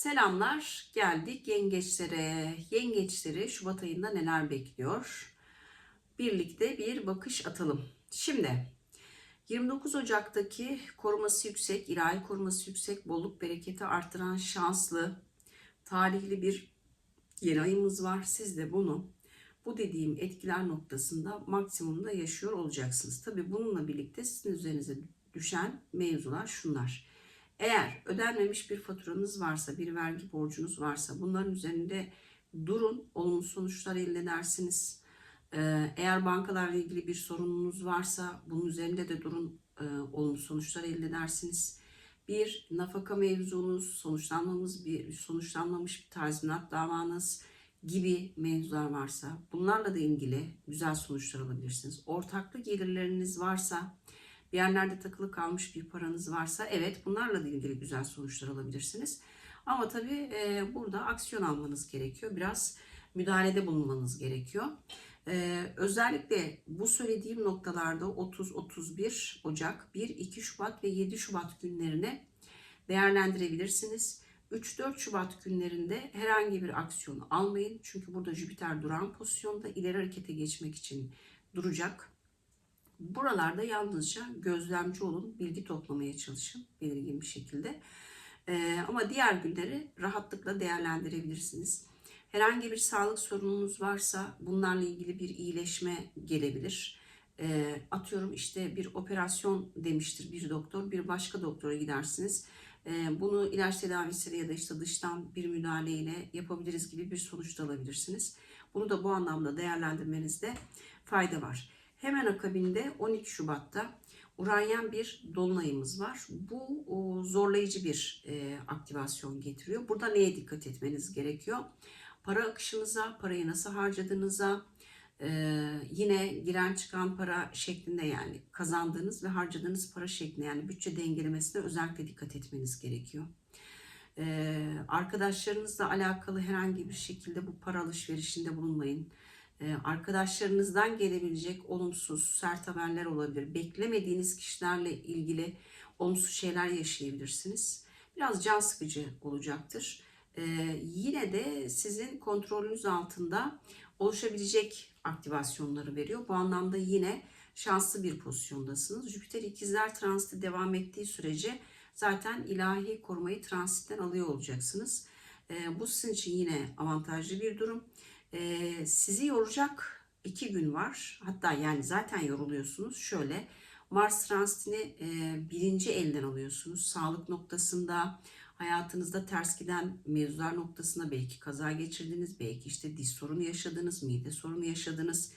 Selamlar. Geldik yengeçlere. Yengeçleri Şubat ayında neler bekliyor? Birlikte bir bakış atalım. Şimdi 29 Ocak'taki koruması yüksek, ilahi koruması yüksek, bolluk bereketi artıran şanslı, talihli bir yeni ayımız var. Siz de bunu bu dediğim etkiler noktasında maksimumda yaşıyor olacaksınız. Tabii bununla birlikte sizin üzerinize düşen mevzular şunlar. Eğer ödenmemiş bir faturanız varsa, bir vergi borcunuz varsa bunların üzerinde durun, olumlu sonuçlar elde edersiniz. Ee, Eğer bankalarla ilgili bir sorununuz varsa bunun üzerinde de durun, e, olumlu sonuçlar elde edersiniz. Bir nafaka mevzunuz, sonuçlanmamız bir sonuçlanmamış bir tazminat davanız gibi mevzular varsa bunlarla da ilgili güzel sonuçlar alabilirsiniz. Ortaklı gelirleriniz varsa bir yerlerde takılı kalmış bir paranız varsa evet bunlarla da ilgili güzel sonuçlar alabilirsiniz. Ama tabii e, burada aksiyon almanız gerekiyor. Biraz müdahalede bulunmanız gerekiyor. E, özellikle bu söylediğim noktalarda 30-31 Ocak, 1-2 Şubat ve 7 Şubat günlerini değerlendirebilirsiniz. 3-4 Şubat günlerinde herhangi bir aksiyon almayın. Çünkü burada Jüpiter duran pozisyonda ileri harekete geçmek için duracak. Buralarda yalnızca gözlemci olun, bilgi toplamaya çalışın belirgin bir şekilde. Ee, ama diğer günleri rahatlıkla değerlendirebilirsiniz. Herhangi bir sağlık sorununuz varsa bunlarla ilgili bir iyileşme gelebilir. Ee, atıyorum işte bir operasyon demiştir bir doktor, bir başka doktora gidersiniz. Ee, bunu ilaç tedavisiyle ya da işte dıştan bir müdahaleyle yapabiliriz gibi bir sonuç da alabilirsiniz. Bunu da bu anlamda değerlendirmenizde fayda var. Hemen akabinde 12 Şubat'ta Uranyen bir dolunayımız var. Bu zorlayıcı bir e, aktivasyon getiriyor. Burada neye dikkat etmeniz gerekiyor? Para akışınıza, parayı nasıl harcadığınıza, e, yine giren çıkan para şeklinde yani kazandığınız ve harcadığınız para şeklinde yani bütçe dengelemesine özellikle dikkat etmeniz gerekiyor. E, arkadaşlarınızla alakalı herhangi bir şekilde bu para alışverişinde bulunmayın. Ee, arkadaşlarınızdan gelebilecek olumsuz, sert haberler olabilir. Beklemediğiniz kişilerle ilgili olumsuz şeyler yaşayabilirsiniz. Biraz can sıkıcı olacaktır. Ee, yine de sizin kontrolünüz altında oluşabilecek aktivasyonları veriyor. Bu anlamda yine şanslı bir pozisyondasınız. Jüpiter ikizler transiti devam ettiği sürece zaten ilahi korumayı transitten alıyor olacaksınız. Ee, bu sizin için yine avantajlı bir durum. Ee, sizi yoracak iki gün var. Hatta yani zaten yoruluyorsunuz. Şöyle Mars transitini e, birinci elden alıyorsunuz. Sağlık noktasında, hayatınızda ters giden mevzular noktasında belki kaza geçirdiniz, belki işte diz sorunu yaşadınız, mide sorunu yaşadınız.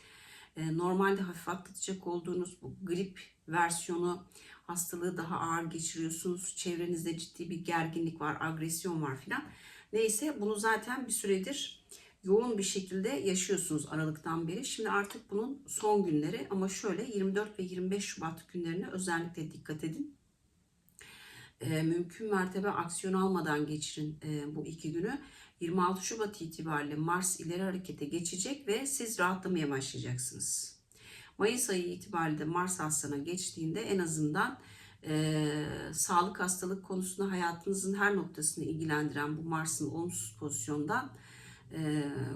E, normalde hafif atlatacak olduğunuz bu grip versiyonu hastalığı daha ağır geçiriyorsunuz. Çevrenizde ciddi bir gerginlik var, agresyon var filan. Neyse bunu zaten bir süredir yoğun bir şekilde yaşıyorsunuz Aralık'tan beri. Şimdi artık bunun son günleri ama şöyle 24 ve 25 Şubat günlerine özellikle dikkat edin. E, mümkün mertebe aksiyon almadan geçirin e, bu iki günü. 26 Şubat itibariyle Mars ileri harekete geçecek ve siz rahatlamaya başlayacaksınız. Mayıs ayı itibariyle Mars Aslan'a geçtiğinde en azından e, sağlık hastalık konusunda hayatınızın her noktasını ilgilendiren bu Mars'ın olumsuz pozisyondan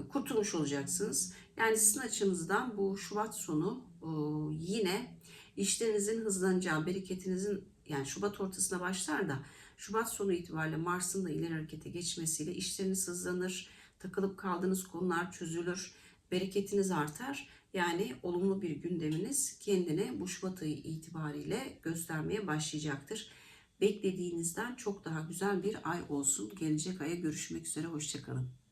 kurtulmuş olacaksınız. Yani sizin açınızdan bu Şubat sonu e, yine işlerinizin hızlanacağı, bereketinizin yani Şubat ortasına başlar da Şubat sonu itibariyle Mars'ın da ileri harekete geçmesiyle işleriniz hızlanır, takılıp kaldığınız konular çözülür, bereketiniz artar Yani olumlu bir gündeminiz kendine bu Şubat ayı itibariyle göstermeye başlayacaktır. Beklediğinizden çok daha güzel bir ay olsun. Gelecek aya görüşmek üzere. Hoşçakalın.